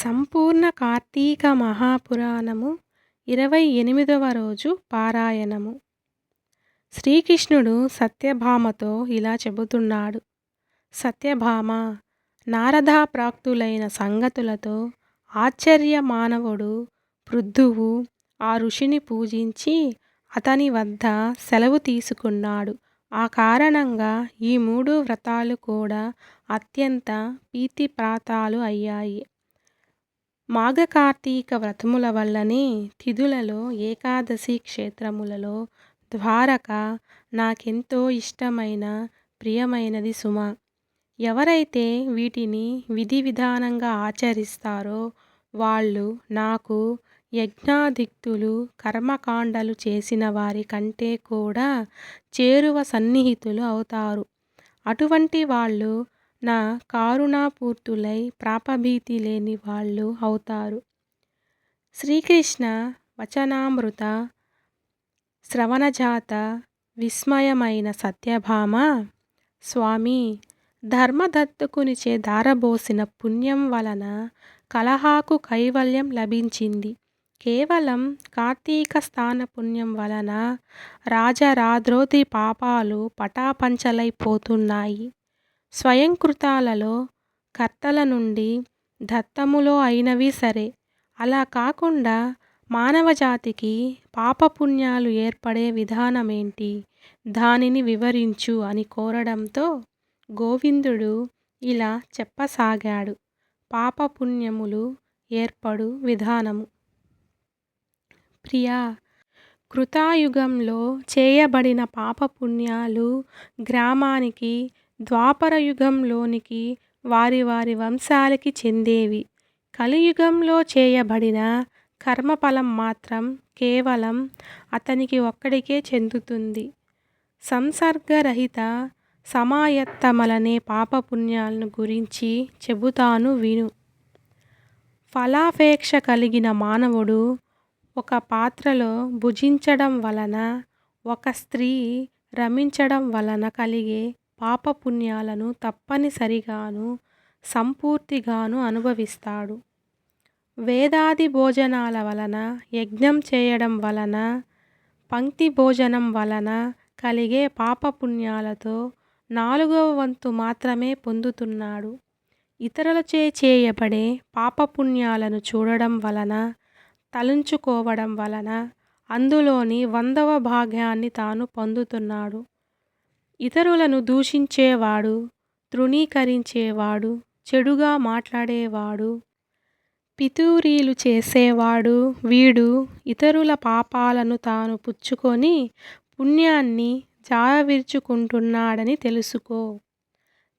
సంపూర్ణ కార్తీక మహాపురాణము ఇరవై ఎనిమిదవ రోజు పారాయణము. శ్రీకృష్ణుడు సత్యభామతో ఇలా చెబుతున్నాడు. సత్యభామ నారదాప్రాప్తులైన సంగతులతో ఆశ్చర్య మానవుడు వృద్ధువు ఆ ఋషిని పూజించి అతని వద్ద సెలవు తీసుకున్నాడు. ఆ కారణంగా ఈ మూడు వ్రతాలు కూడా అత్యంత ప్రీతిప్రాతాలు అయ్యాయి. మాఘకార్తీక వ్రతముల వల్లనే తిథులలో ఏకాదశి క్షేత్రములలో ద్వారక నాకెంతో ఇష్టమైన ప్రియమైనది సుమ. ఎవరైతే వీటిని విధి విధానంగా ఆచరిస్తారో వాళ్ళు నాకు యజ్ఞాదిక్తులు కర్మకాండలు చేసిన వారి కంటే కూడా చేరువ సన్నిహితులు అవుతారు. అటువంటి వాళ్ళు నా కారుణాపూర్తులై ప్రాపభీతి లేని వాళ్ళు అవుతారు. శ్రీకృష్ణ వచనామృత శ్రవణజాత విస్మయమైన సత్యభామ స్వామి ధర్మదత్తుకునిచే దారబోసిన పుణ్యం వలన కలహాకు కైవల్యం లభించింది. కేవలం కార్తీక స్థాన పుణ్యం వలన రాజరాద్రోతి పాపాలు పటాపంచలైపోతున్నాయి. స్వయంకృతాలలో కర్తల నుండి దత్తములో అయినవి సరే. అలా కాకుండా మానవజాతికి పాపపుణ్యాలు ఏర్పడే విధానమేంటి? దానిని వివరించు అని కోరడంతో గోవిందుడు ఇలా చెప్పసాగాడు. పాపపుణ్యములు ఏర్పడు విధానము. ప్రియా కృతాయుగంలో చేయబడిన పాపపుణ్యాలు గ్రామానికి ద్వాపరయుగంలోనికి వారి వారి వంశాలకి చెందేవి. కలియుగంలో చేయబడిన కర్మఫలం మాత్రం కేవలం అతనికి ఒక్కడికే చెందుతుంది. సంసర్గరహిత సమాయత్తమలనే పాపపుణ్యాలను గురించి చెబుతాను విను. ఫలాపేక్ష కలిగిన మానవుడు ఒక పాత్రలో భుజించడం వలన ఒక స్త్రీ రమించడం వలన కలిగే పాపపుణ్యాలను తప్పనిసరిగాను సంపూర్తిగాను అనుభవిస్తాడు. వేదాది భోజనాల వలన యజ్ఞం చేయడం వలన పంక్తి భోజనం వలన కలిగే పాపపుణ్యాలతో నాలుగవ వంతు మాత్రమే పొందుతున్నాడు. ఇతరులచే చేయబడే పాపపుణ్యాలను చూడడం వలన తలుచుకోవడం వలన అందులోని వందవ భాగ్యాన్ని తాను పొందుతున్నాడు. ఇతరులను దూషించేవాడు తృణీకరించేవాడు చెడుగా మాట్లాడేవాడు పితూరీలు చేసేవాడు వీడు ఇతరుల పాపాలను తాను పుచ్చుకొని పుణ్యాన్ని జారవిడుచుకుంటున్నాడని తెలుసుకో.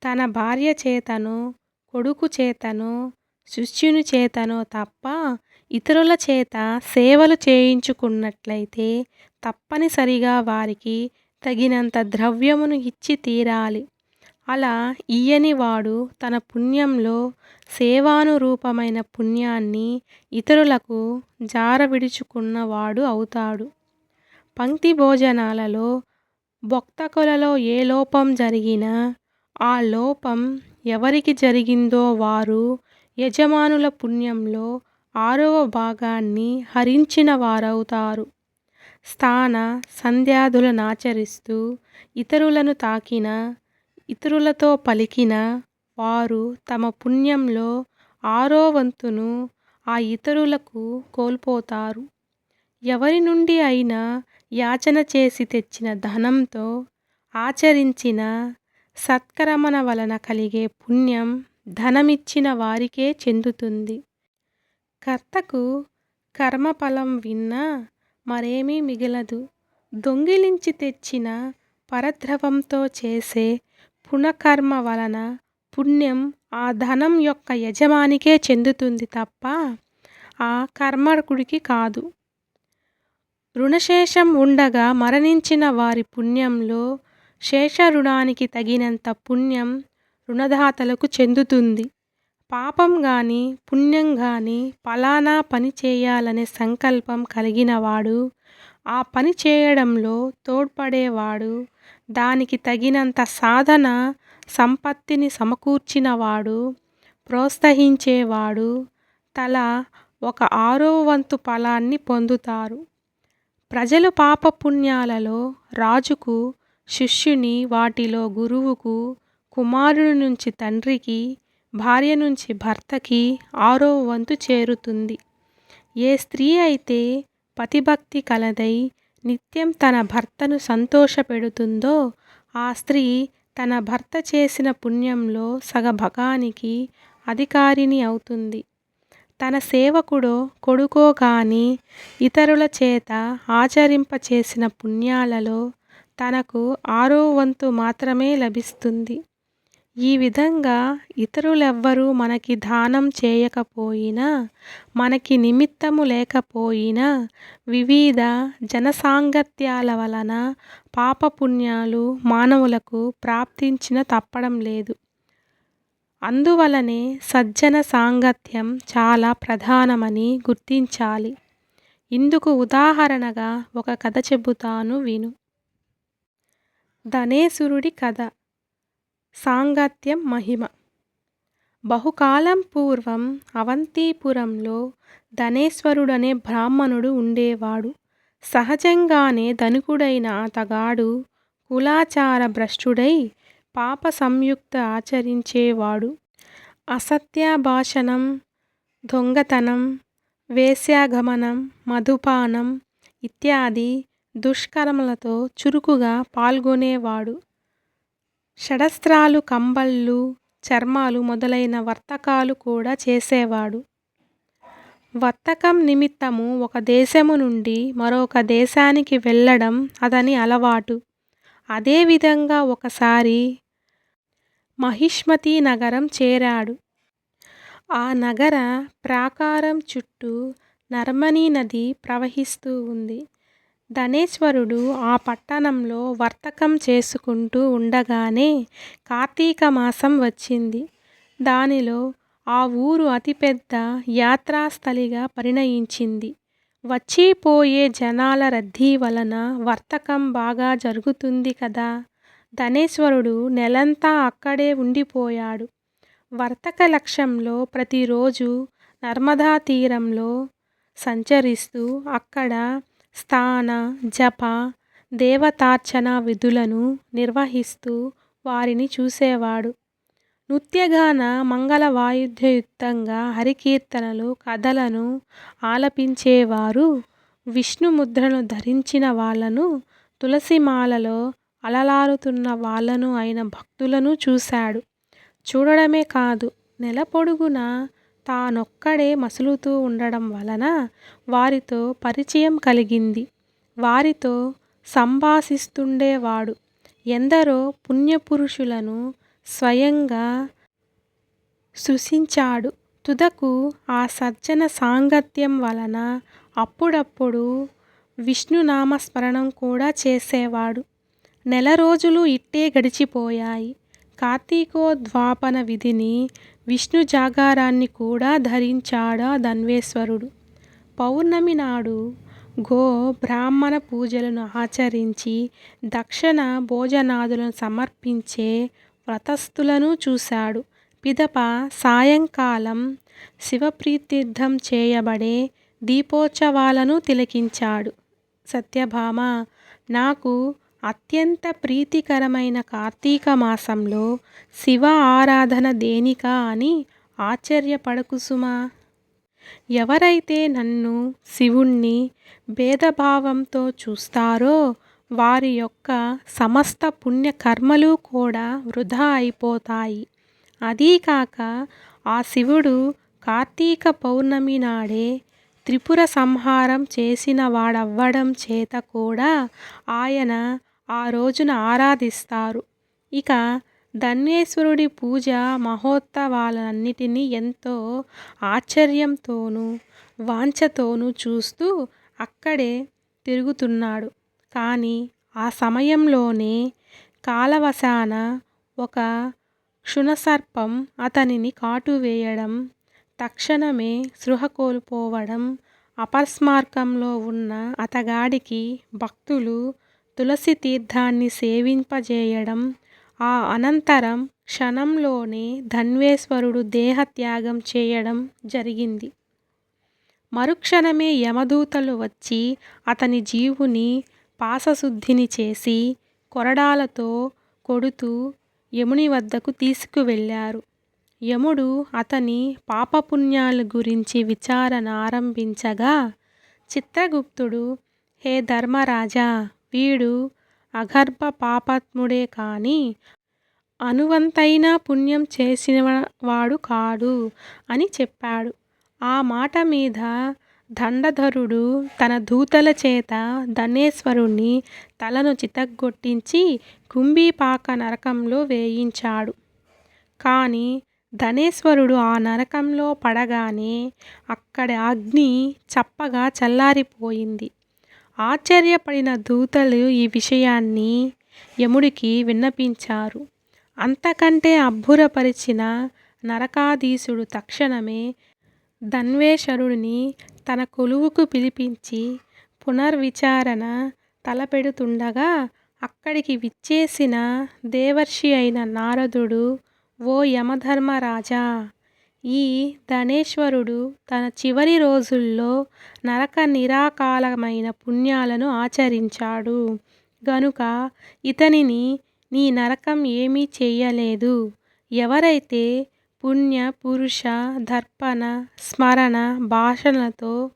తన భార్య చేతనో కొడుకు చేతనో శిష్యుని చేతనో తప్ప ఇతరుల చేత సేవలు చేయించుకున్నట్లయితే తప్పనిసరిగా వారికి తగినంత ద్రవ్యమును ఇచ్చి తీరాలి. అలా ఇయ్యని వాడు తన పుణ్యంలో సేవానురూపమైన పుణ్యాన్ని ఇతరులకు జారవిడుచుకున్నవాడు అవుతాడు. పంక్తి భోజనాలలో భక్తకులలో ఏ లోపం జరిగినా ఆ లోపం ఎవరికి జరిగిందో వారు యజమానుల పుణ్యంలో ఆరవ భాగాన్ని హరించిన వారవుతారు స్థాన సంధ్యాదులనాచరిస్తూ ఇతరులను తాకిన ఇతరులతో పలికిన వారు తమ పుణ్యంలో ఆరో వంతును ఆ ఇతరులకు కోల్పోతారు. ఎవరి నుండి అయినా యాచన చేసి తెచ్చిన ధనంతో ఆచరించిన సత్కరమణ వలన కలిగే పుణ్యం ధనమిచ్చిన వారికే చెందుతుంది. కర్తకు కర్మఫలం విన్నా మరేమీ మిగలదు. దొంగిలించి తెచ్చిన పరద్రవంతో చేసే పునఃకర్మ వలన పుణ్యం ఆ ధనం యొక్క యజమానికే చెందుతుంది తప్ప ఆ కర్మకుడికి కాదు. రుణశేషం ఉండగా మరణించిన వారి పుణ్యంలో శేష రుణానికి తగినంత పుణ్యం రుణదాతలకు చెందుతుంది. పాపం గాని పుణ్యం గాని ఫలానా పని చేయాలనే సంకల్పం కలిగినవాడు ఆ పని చేయడంలో తోడ్పడేవాడు దానికి తగినంత సాధన సంపత్తిని సమకూర్చినవాడు ప్రోత్సహించేవాడు తలా ఒక ఆరో వంతు ఫలాన్ని పొందుతారు. ప్రజలు పాపపుణ్యాలలో రాజుకు, శిష్యుని వాటిలో గురువుకు, కుమారుడి నుంచి తండ్రికి, భార్య నుంచి భర్తకి ఆరవ వంతు చేరుతుంది. ఏ స్త్రీ అయితే పతిభక్తి కలదై నిత్యం తన భర్తను సంతోషపెడుతుందో ఆ స్త్రీ తన భర్త చేసిన పుణ్యంలో సగభగానికి అధికారిణి అవుతుంది. తన సేవకుడో కొడుకో కానీ ఇతరుల చేత ఆచరింపచేసిన పుణ్యాలలో తనకు ఆరవ వంతు మాత్రమే లభిస్తుంది. ఈ విధంగా ఇతరులెవ్వరూ మనకి దానం చేయకపోయినా, మనకి నిమిత్తము లేకపోయినా వివిధ జనసాంగత్యాల వలన పాపపుణ్యాలు మానవులకు ప్రాప్తించిన తప్పడం లేదు. అందువలనే సజ్జన సాంగత్యం చాలా ప్రధానమని గుర్తించాలి. ఇందుకు ఉదాహరణగా ఒక కథ చెబుతాను విను. ధనేశ్వరుడి కథ. సాంగత్యం మహిమ. బహుకాలం పూర్వం అవంతిపురంలో ధనేశ్వరుడనే బ్రాహ్మణుడు ఉండేవాడు. సహజంగానే ధనికుడైన అతగాడు కులాచార భ్రష్టుడై పాప సంయుక్త ఆచరించేవాడు. అసత్య భాషణం, దొంగతనం, వేశ్యాగమనం, మధుపానం ఇత్యాది దుష్కర్మలతో చురుకుగా పాల్గొనేవాడు. షడస్త్రాలు కంబళ్ళు, చర్మాలు మొదలైన వర్తకాలు కూడా చేసేవాడు. వర్తకం నిమిత్తము ఒక దేశము నుండి మరొక దేశానికి వెళ్ళడం అతని అలవాటు. అదేవిధంగా ఒకసారి మహిష్మతి నగరం చేరాడు. ఆ నగర ప్రాకారం చుట్టూ నర్మనీ నది ప్రవహిస్తూ ఉంది. ధనేశ్వరుడు ఆ పట్టణంలో వర్తకం చేసుకుంటూ ఉండగానే కార్తీక మాసం వచ్చింది. దానిలో ఆ ఊరు అతిపెద్ద యాత్రాస్థలిగా పరిణయించింది వచ్చిపోయే జనాల రద్దీ వలన వర్తకం బాగా జరుగుతుంది కదా. ధనేశ్వరుడు నెలంతా అక్కడే ఉండిపోయాడు. వర్తక లక్ష్యంలో ప్రతిరోజు నర్మదా తీరంలో సంచరిస్తూ అక్కడ స్థాన జప, దేవతార్చన విధులను నిర్వహిస్తూ వారిని చూసేవాడు. నృత్యగాన మంగళ మంగళవాద్యయుక్తంగా హరికీర్తనలు, కథలను ఆలపించేవారు, విష్ణుముద్రను ధరించిన వాళ్ళను, తులసిమాలలో అలలారుతున్న వాళ్ళను అయిన భక్తులను చూశాడు. చూడడమే కాదు నెలపొడుగునా తానొక్కడే మసులుతూ ఉండడం వలన వారితో పరిచయం కలిగింది. వారితో సంభాషిస్తుండేవాడు. ఎందరో పుణ్యపురుషులను స్వయంగా సృశించాడు తుదకు ఆ సజ్జన సాంగత్యం వలన అప్పుడప్పుడు విష్ణునామస్మరణం కూడా చేసేవాడు. నెల రోజులు ఇట్టే గడిచిపోయాయి. కార్తీకోద్వాపన విధిని, విష్ణుజాగరాన్ని కూడా ధరించాడా ధన్వేశ్వరుడు. పౌర్ణమి నాడు గో బ్రాహ్మణ పూజలను ఆచరించి దక్షిణ భోజనాదులను సమర్పించే వ్రతస్థులను చూశాడు. పిదప సాయంకాలం శివప్రీత్యర్థం చేయబడే దీపోత్సవాలను తిలకించాడు. సత్యభామ నాకు అత్యంత ప్రీతికరమైన కార్తీక మాసంలో శివ ఆరాధన దేనికా అని ఆశ్చర్యపడకు సుమా! ఎవరైతే నన్ను, శివుణ్ణి భేదభావంతో చూస్తారో వారి యొక్క సమస్త పుణ్యకర్మలు కూడా వృధా అయిపోతాయి. అదీకాక ఆ శివుడు కార్తీక పౌర్ణమి నాడే త్రిపుర సంహారం చేసిన వాడవ్వడం చేత కూడా ఆయన ఆ రోజున ఆరాధిస్తారు. ఇక ధన్యేశ్వరుడి పూజ మహోత్సవాలన్నిటినీ ఎంతో ఆశ్చర్యంతోనూ, వాంఛతోనూ చూస్తూ అక్కడే తిరుగుతున్నాడు. కానీ ఆ సమయంలోనే కాలవశాన ఒక క్షుణసర్పం అతనిని కాటువేయడం, తక్షణమే సృహ కోల్పోవడం, అపస్మారకంలో ఉన్న అతగాడికి భక్తులు తులసి తీర్థాన్ని సేవింపజేయడం, ఆ అనంతరం క్షణంలోనే ధన్వేశ్వరుడు దేహత్యాగం చేయడం జరిగింది. మరుక్షణమే యమదూతలు వచ్చి అతని జీవుని పాసశుద్ధిని చేసి కొరడాలతో కొడుతూ యముని వద్దకు తీసుకువెళ్ళారు. యముడు అతని పాపపుణ్యాల గురించి విచారణ ఆరంభించగా చిత్రగుప్తుడు హే ధర్మరాజా వీడు అగర్భ పాపాత్ముడే కాని అనువంతైన పుణ్యం చేసిన వాడు కాడు అని చెప్పాడు. ఆ మాట మీద దండధరుడు తన దూతల చేత ధనేశ్వరుణ్ణి తలను చితగ్గొట్టించి కుంభీపాక నరకంలో వేయించాడు. కానీ ధనేశ్వరుడు ఆ నరకంలో పడగానే అక్కడ అగ్ని చప్పగా చల్లారిపోయింది. ఆశ్చర్యపడిన దూతలు ఈ విషయాన్ని యముడికి విన్నపించారు. అంతకంటే అబ్బురపరిచిన నరకాధీశుడు తక్షణమే ధన్వేశ్వరుడిని తన కొలువుకు పిలిపించి పునర్విచారణ తలపెడుతుండగా అక్కడికి విచ్చేసిన దేవర్షి అయిన నారదుడు ఓ యమధర్మరాజా! ఈ ధనేశ్వరుడు తన చివరి రోజుల్లో నరక నిరాకాలమైన పుణ్యాలను ఆచరించాడు గనుక ఇతనిని నీ నరకం ఏమీ చేయలేదు ఎవరైతే పుణ్య పురుష దర్పణ స్మరణ భాషలతో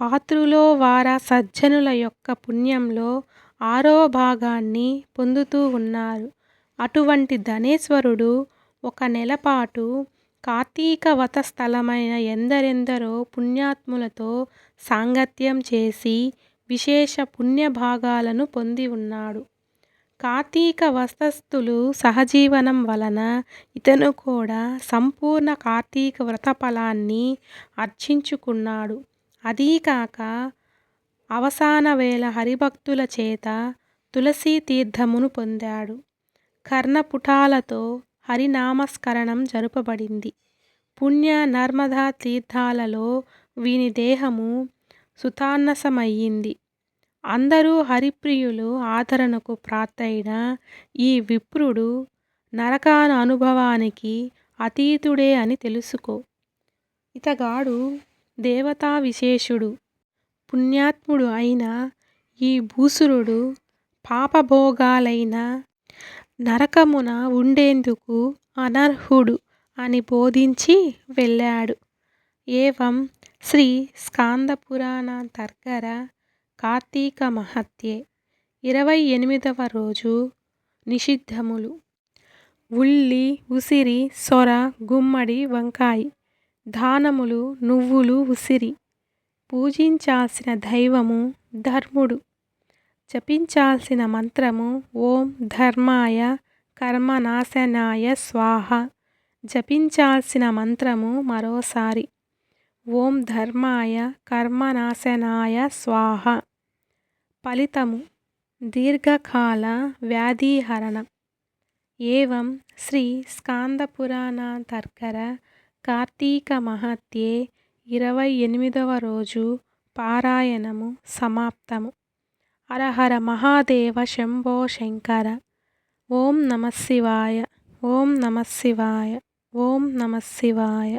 పాత్రులో వార సజ్జనుల యొక్క పుణ్యంలో ఆరో భాగాన్ని పొందుతూ ఉన్నారు. అటువంటి ధనేశ్వరుడు ఒక నెలపాటు కార్తీక వతస్థలమైన ఎందరెందరో పుణ్యాత్ములతో సాంగత్యం చేసి విశేష పుణ్యభాగాలను పొంది ఉన్నాడు. కార్తీక వస్తస్థులు సహజీవనం వలన ఇతను కూడా సంపూర్ణ కార్తీక వ్రతఫలాన్ని ఆర్జించుకున్నాడు. అదీకాక అవసానవేళ హరిభక్తుల చేత తులసీ తీర్థమును పొందాడు. కర్ణపుటాలతో హరినామస్మరణం జరుపబడింది. పుణ్య నర్మదా తీర్థాలలో వీని దేహము సుతాన్నసమయ్యింది అందరూ హరిప్రియులు ఆదరణకు ప్రార్థైన ఈ విప్రుడు నరకాను అనుభవానికి అతీతుడే అని తెలుసుకో. ఇతగాడు దేవతా విశేషుడు పుణ్యాత్ముడు అయిన ఈ భూసురుడు పాపభోగాలైన నరకమున ఉండేందుకు అనర్హుడు అని బోధించి వెళ్ళాడు. ఏవం శ్రీ స్కాందపురాణాంతర్గత కార్తీక మహత్యే ఇరవై ఎనిమిదవ రోజు నిషిద్ధములు. ఉల్లి ఉసిరి సొర గుమ్మడి వంకాయి దానములు నువ్వులు ఉసిరి. పూజించాల్సిన దైవము ధర్ముడు. జపించాల్సిన మంత్రము ఓం ధర్మాయ కర్మనాశనాయ స్వాహ. జపించాల్సిన మంత్రము మరోసారి ఓం ధర్మాయ కర్మనాశనాయ స్వాహ. ఫలితము దీర్ఘకాల వ్యాధిహరణం. ఏం శ్రీ స్కాందపురాణాంతర్కర కార్తీక మహత్యే ఇరవై ఎనిమిదవ రోజు పారాయణము సమాప్తము. హరహర మహాదేవ శంభో శంకర. ఓం నమఃశివాయ ఓం నమఃశివాయ ఓం నమఃశివాయ